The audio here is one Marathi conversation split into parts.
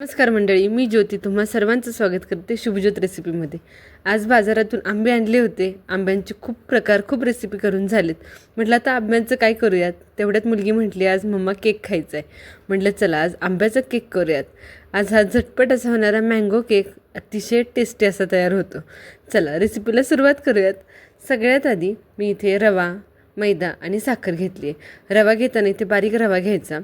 नमस्कार मंडळी मी ज्योती. तुम्हा सर्वांचं स्वागत करते शुभज्योत रेसिपीमध्ये. आज बाजारातून आंबे आणले होते. आंब्यांचे खूप प्रकार खूप रेसिपी करून झालेत. म्हटलं आता आंब्यांचं काय करूयात? तेवढ्यात मुलगी म्हटली आज मम्मा केक खायचा आहे म्हटलं चला आज आंब्याचा केक करूयात. आज हा झटपट असा होणारा मँगो केक अतिशय टेस्टी असा तयार होतो. चला रेसिपीला सुरुवात करूयात. सगळ्यात आधी मी इथे रवा मैदा आणि साखर घेतली आहे रवा घेताना इथे बारीक रवा घ्यायचा.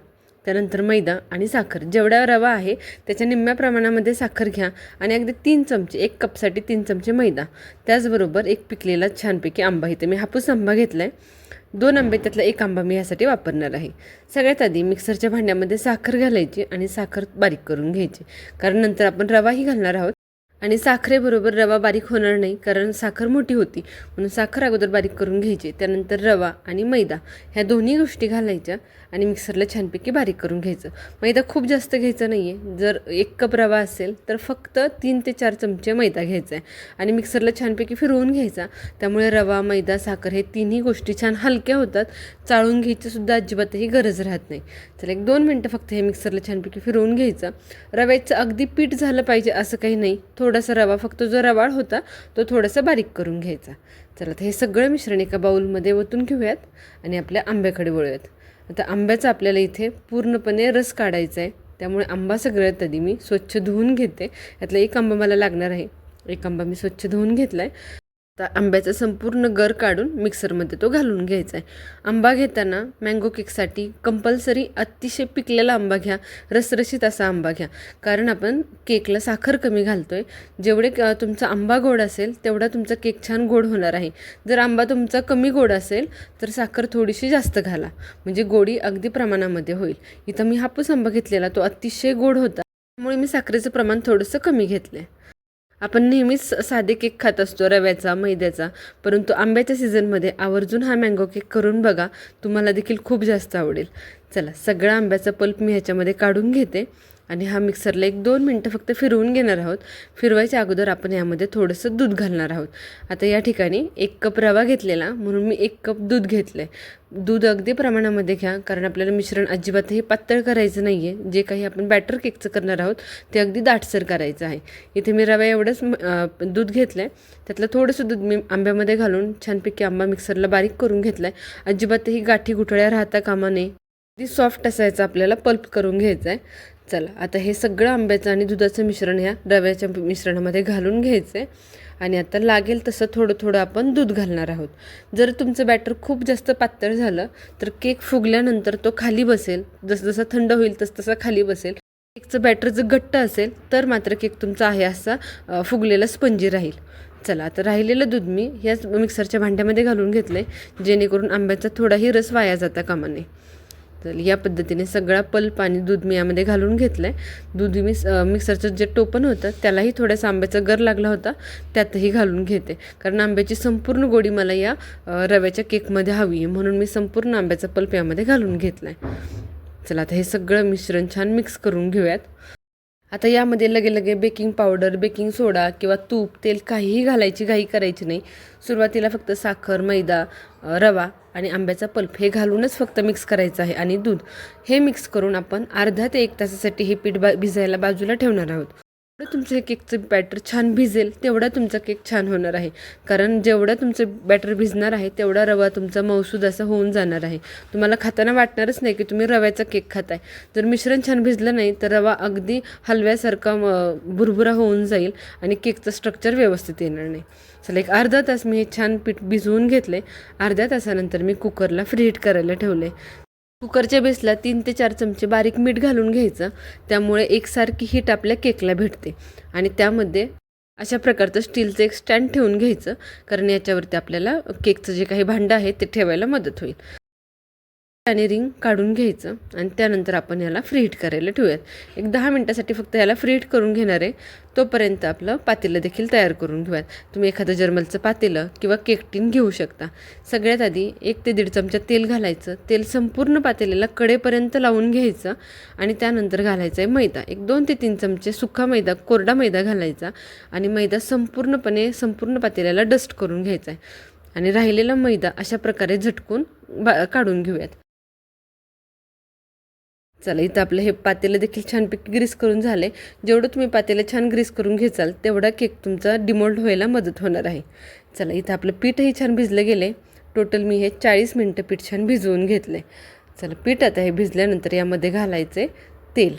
त्यानंतर मैदा आणि साखर. जेवढा रवा आहे त्याच्या निम्म्या प्रमाणामध्ये साखर घ्या आणि अगदी तीन चमचे एक कपसाठी तीन चमचे मैदा. त्याचबरोबर एक पिकलेला छानपैकी आंबा. इथे मी हापूस आंबा घेतला आहे दोन आंबे त्यातला एक आंबा मी यासाठी वापरणार आहे. सगळ्यात आधी मिक्सरच्या भांड्यामध्ये साखर घालायची आणि साखर बारीक करून घ्यायची. कारण नंतर आपण रवाही घालणार आहोत. आणि साखरेबरोबर रवा बारीक होणार नाही कारण साखर मोठी होती. म्हणून साखर अगोदर बारीक करून घ्यायची त्यानंतर रवा आणि मैदा ह्या दोन्ही गोष्टी घालायच्या आणि मिक्सरला छानपैकी बारीक करून घ्यायचं. मैदा खूप जास्त घ्यायचा नाही आहे जर एक कप रवा असेल तर फक्त तीन ते चार चमचे मैदा घ्यायचा आहे. आणि मिक्सरला छानपैकी फिरवून घ्यायचा. त्यामुळे रवा मैदा साखर हे तिन्ही गोष्टी छान हलक्या होतात. चाळून घ्यायची सुद्धा अजिबातही गरज राहत नाही. चला एक दोन मिनटं फक्त हे मिक्सरला छानपैकी फिरवून घ्यायचं. रव्याचं अगदी पीठ झालं पाहिजे असं काही नाही. थोडं थोडासा रवा फक्त जो रवाळ होता तो थोडासा बारीक करून घ्यायचा. चला तर हे सगळं मिश्रण एका बाऊलमध्ये ओतून घेऊयात आणि आपल्या आंब्याकडे वळूयात. आता आंब्याचा आपल्याला इथे पूर्णपणे रस काढायचा आहे त्यामुळे आंबा सगळ्यात आधी मी स्वच्छ धुवून घेते. यातला एक आंबा मला लागणार आहे. एक आंबा मी स्वच्छ धुवून घेतला आहे आंब्याचा संपूर्ण गर काढून मिक्सरमध्ये तो घालून घ्यायचा आहे. आंबा घेताना मँगो केकसाठी कंपल्सरी अतिशय पिकलेला आंबा घ्या रसरशीत असा आंबा घ्या. कारण आपण केकला साखर कमी घालतो आहे जेवढे क- तुमचा आंबा गोड असेल तेवढा तुमचा केक छान गोड होणार आहे. जर आंबा तुमचा कमी गोड असेल तर साखर थोडीशी जास्त घाला. म्हणजे गोडी अगदी प्रमाणामध्ये होईल. इथं मी हापूस आंबा घेतलेला तो अतिशय गोड होता. त्यामुळे मी साखरेचं प्रमाण थोडंसं कमी घेतलं आहे आपण नेहमीच साधे केक खात असतो रव्याचा मैद्याचा. परंतु आंब्याच्या सीझनमध्ये आवर्जून हा मँगो केक करून बघा तुम्हाला देखील खूप जास्त आवडेल. चला सगळा आंब्याचा पल्प मी ह्याच्यामध्ये काढून घेते. आणि हा मिक्सरला एक दोन मिनटं फक्त फिरवून घेणार आहोत. फिरवायच्या अगोदर आपण यामध्ये थोडंसं दूध घालणार आहोत. आता या ठिकाणी एक कप रवा घेतलेला म्हणून मी एक कप दूध घेतलं आहे दूध अगदी प्रमाणामध्ये घ्या कारण आपल्याला मिश्रण अजिबातही पातळ करायचं नाही आहे जे काही आपण बॅटर केकचं करणार आहोत ते अगदी दाटसर करायचं आहे. इथे मी रवा एवढंच दूध घेतलं आहे त्यातलं थोडंसं दूध मी आंब्यामध्ये घालून छानपैकी आंबा मिक्सरला बारीक करून घेतला आहे अजिबातही गाठी गुठळ्या राहता कामा नये. अगदी सॉफ्ट असायचं आपल्याला पल्प करून घ्यायचं आहे चला आता हे सगळं आंब्याचं आणि दुधाचं मिश्रण ह्या रव्याच्या मिश्रणामध्ये घालून घ्यायचं. आहे आणि आता लागेल तसं थोडं थोडं आपण दूध घालणार आहोत. जर तुमचं बॅटर खूप जास्त पातळ झालं तर केक फुगल्यानंतर तो खाली बसेल. जसं जसं थंड होईल तसं तसा खाली बसेल. केकचं बॅटर जर घट्ट असेल तर मात्र केक तुमचा आहे असा फुगलेला स्पंजी राहील. चला आता राहिलेलं दूध मी याच मिक्सरच्या भांड्यामध्ये घालून घेतलं आहे जेणेकरून आंब्याचा थोडाही रस वाया जाता कामा नये. तर या पद्धतीने सगळा पल्प आणि दूध मी यामध्ये घालून घेतलं आहे दूध मी मिक्सरचं जे टोपण होतं त्यालाही थोड्यासा आंब्याचा गर लागला होता त्यातही घालून घेते. कारण आंब्याची संपूर्ण गोडी मला या रव्याच्या केकमध्ये हवी आहे म्हणून मी संपूर्ण आंब्याचा पल्प यामध्ये घालून घेतला आहे चला आता हे सगळं मिश्रण छान मिक्स करून घेऊयात. आता यामध्ये लगे लगे बेकिंग पावडर बेकिंग सोडा किंवा तूप तेल काहीही घालायची घाई करायची नाही. सुरुवातीला फक्त साखर मैदा रवा आणि आंब्याचा पल्प हे घालूनच फक्त मिक्स करायचं आहे आणि दूध. हे मिक्स करून आपण अर्धा ते एक तासासाठी हे पीठ बा भिजायला बाजूला ठेवणार आहोत. जेवढं तुमचं हे केकचं बॅटर छान भिजेल तेवढा तुमचा केक छान होणार आहे. कारण जेवढं तुमचं बॅटर भिजणार आहे तेवढा रवा तुमचा मौसूद असा होऊन जाणार आहे. तुम्हाला खाताना वाटणारच नाही की तुम्ही रव्याचा केक खाताय. जर मिश्रण छान भिजलं नाही तर रवा अगदी हलव्यासारखा भुरभुरा होऊन जाईल आणि केकचं स्ट्रक्चर व्यवस्थित येणार नाही. चला एक अर्धा तास मी हे छान पीठ भिजवून घेतले अर्ध्या तासानंतर मी कुकरला फ्रीहीट करायला ठेवले कुकरच्या बेसला तीन ते चार चमचे बारीक मीठ घालून घ्यायचं. त्यामुळे एकसारखी हीट आपल्या केकला भेटते. आणि त्यामध्ये अशा प्रकारचं स्टीलचं एक स्टँड ठेवून घ्यायचं. कारण याच्यावरती आपल्याला केकचं जे काही भांडं आहे ते ठेवायला मदत होईल. आणि रिंग काढून घ्यायचं आणि त्यानंतर आपण याला फ्रीहीट करायला ठेवूयात. एक दहा मिनटासाठी फक्त याला फ्रीहीट करून घेणार आहे. तोपर्यंत आपलं पातेलं देखील तयार करून घेऊयात. तुम्ही एखादं जर्मलचं पातेलं किंवा केकटीन घेऊ शकता. सगळ्यात आधी एक ते दीड चमचा तेल घालायचं. तेल संपूर्ण पातेल्याला कडेपर्यंत लावून घ्यायचं आणि त्यानंतर घालायचं आहे मैदा. एक दोन ते तीन चमचे सुका मैदा कोरडा मैदा घालायचा आणि मैदा संपूर्णपणे संपूर्ण पातेल्याला डस्ट करून घ्यायचा आहे आणि राहिलेला मैदा अशा प्रकारे झटकून बा काढून घेऊयात. चला इथं आपलं हे पातेलं देखील छानपैकी ग्रीस करून झाले जेवढं तुम्ही पातेलं छान ग्रीस करून घेचाल तेवढा केक तुमचा डिमोल्ड व्हायला मदत होणार आहे. चला इथं आपलं पीठही छान भिजलं गेलं आहे टोटल मी हे चाळीस मिनटं पीठ छान भिजवून घेतलं आहे चला पीठ आता हे भिजल्यानंतर यामध्ये घालायचे तेल.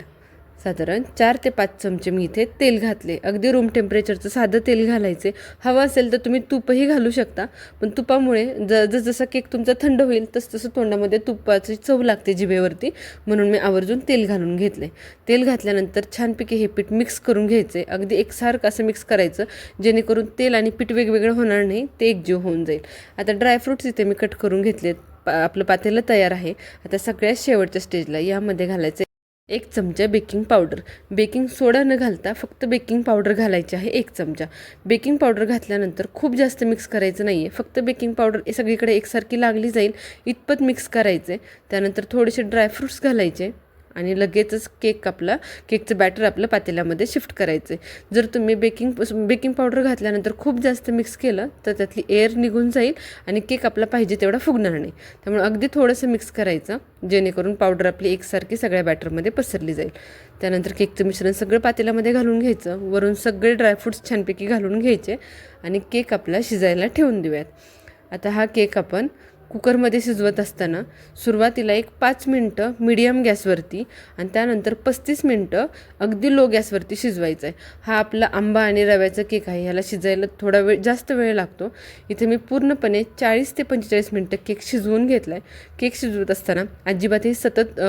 साधारण चार ते पाच चमचे मी इथे तेल घातले. अगदी रूम टेम्परेचरचं साधं तेल घालायचे. हवं असेल तर तुम्ही तुपही घालू शकता. पण तुपामुळे ज जसं केक तुमचा थंड होईल तसं तसं तोंडामध्ये तुपाची चव लागते जिभेवरती. म्हणून मी आवर्जून तेल घालून घेतले. तेल घातल्यानंतर छानपैकी हे पीठ मिक्स करून घ्यायचे. अगदी एकसारखं असं मिक्स करायचं जेणेकरून तेल आणि पीठ वेगवेगळं होणार नाही ते एकजीव होऊन जाईल. आता ड्रायफ्रूट्स इथे मी कट करून घेतलेत. पा आपलं पातेलं तयार आहे. आता सगळ्यात शेवटच्या स्टेजला यामध्ये घालायचं एक चमचा बेकिंग पावडर. बेकिंग सोडा न घालता फक्त बेकिंग पावडर घालायची आहे एक चमचा. बेकिंग पावडर घातल्यानंतर खूप जास्त मिक्स करायचं नाही आहे फक्त बेकिंग पावडर सगळीकडे एकसारखी लागली जाईल इतपत मिक्स करायचे त्यानंतर थोडेसे ड्रायफ्रूट्स घालायचे. आणि लगेचच केक आपला केकचं बॅटर आपलं पातेल्यामध्ये शिफ्ट करायचे जर तुम्ही बेकिंग बेकिंग पावडर घातल्यानंतर खूप जास्त मिक्स केलं तर त्यातली एअर निघून जाईल आणि केक आपला पाहिजे तेवढा फुगणार नाही. त्यामुळे अगदी थोडंसं मिक्स करायचं जेणेकरून पावडर आपली एकसारखी सगळ्या बॅटरमध्ये पसरली जाईल. त्यानंतर केकचं मिश्रण सगळं पातेल्यामध्ये घालून घ्यायचं. वरून सगळे ड्रायफ्रूट्स छानपैकी घालून घ्यायचे आणि केक आपला शिजायला ठेवून देऊयात. आता हा केक आपण कुकरमध्ये शिजवत असताना सुरुवातीला एक पाच मिनटं मिडियम गॅसवरती आणि त्यानंतर पस्तीस मिनटं अगदी लो गॅसवरती शिजवायचा आहे. हा आपला आंबा आणि रव्याचा केक आहे. ह्याला शिजायला थोडा वेळ जास्त वेळ लागतो. इथे मी पूर्णपणे चाळीस ते पंचेचाळीस मिनटं केक शिजवून घेतला आहे केक शिजवत असताना अजिबातही सतत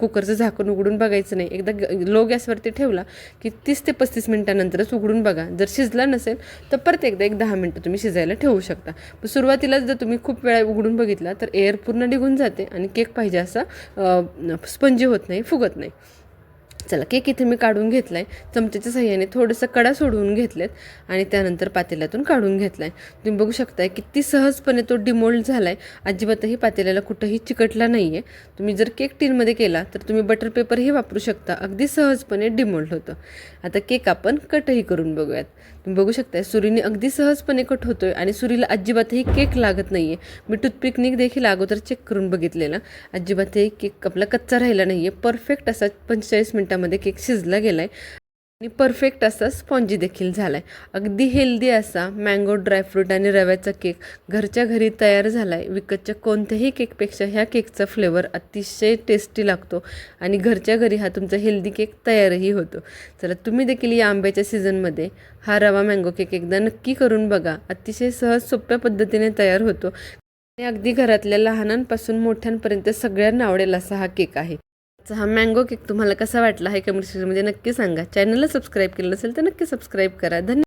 कुकरचं झाकण उघडून बघायचं नाही. एकदा लो गॅसवरती ठेवला की तीस ते पस्तीस मिनटानंतरच उघडून बघा. जर शिजला नसेल तर परत एकदा एक दहा मिनटं तुम्ही शिजायला ठेवू शकता. सुरुवातीलाच जर तुम्ही खूप वेळा उघडून बघितला तर एअर पूर्ण निघून जाते आणि केक पाहिजे असा स्पंजी होत नाही फुगत नाही. चला केक इथे मी काढून घेतला आहे चमच्याच्या सहाय्याने थोडंसं कडा सोडवून घेतलेत आणि त्यानंतर पातेल्यातून काढून घेतला आहे तुम्ही बघू शकताय किती सहजपणे तो डिमोल्ड झाला आहे अजिबातही पातेल्याला कुठंही चिकटला नाही आहे तुम्ही जर केक टीनमध्ये केला तर तुम्ही बटर पेपरही वापरू शकता. अगदी सहजपणे डिमोल्ड होतं. आता केक आपण कटही करून बघूयात. तुम्ही बघू शकताय सुरीने अगदी सहजपणे कट होतो आहे आणि सुरीला अजिबातही केक लागत नाही आहे मी टूथपिकनिक देखील अगोदर चेक करून बघितलेला. अजिबातही केक आपला कच्चा राहिला नाही आहे परफेक्ट असा पंचेचाळीस मिनटामध्ये केक शिजला गेला आहे आणि परफेक्ट असा स्पॉन्जी देखील झाला आहे अगदी हेल्दी असा मँगो ड्रायफ्रूट आणि रव्याचा केक घरच्या घरी तयार झाला आहे विकतच्या कोणत्याही केकपेक्षा ह्या केकचा फ्लेवर अतिशय टेस्टी लागतो. आणि घरच्या घरी हा तुमचा हेल्दी केक तयारही होतो. चला तुम्ही देखील या आंब्याच्या सीझनमध्ये हा रवा मँगो केक एकदा नक्की करून बघा. अतिशय सहज सोप्या पद्धतीने तयार होतो. आणि अगदी घरातल्या लहानांपासून मोठ्यांपर्यंत सगळ्यांना आवडेल असा हा केक आहे. आजचा हा मँगो केक तुम्हाला कसा वाटला हे कमेंट सेक्शनमध्ये नक्की सांगा. चॅनलला सबस्क्राईब केलं नसेल तर नक्की सबस्क्राईब करा. धन्यवाद.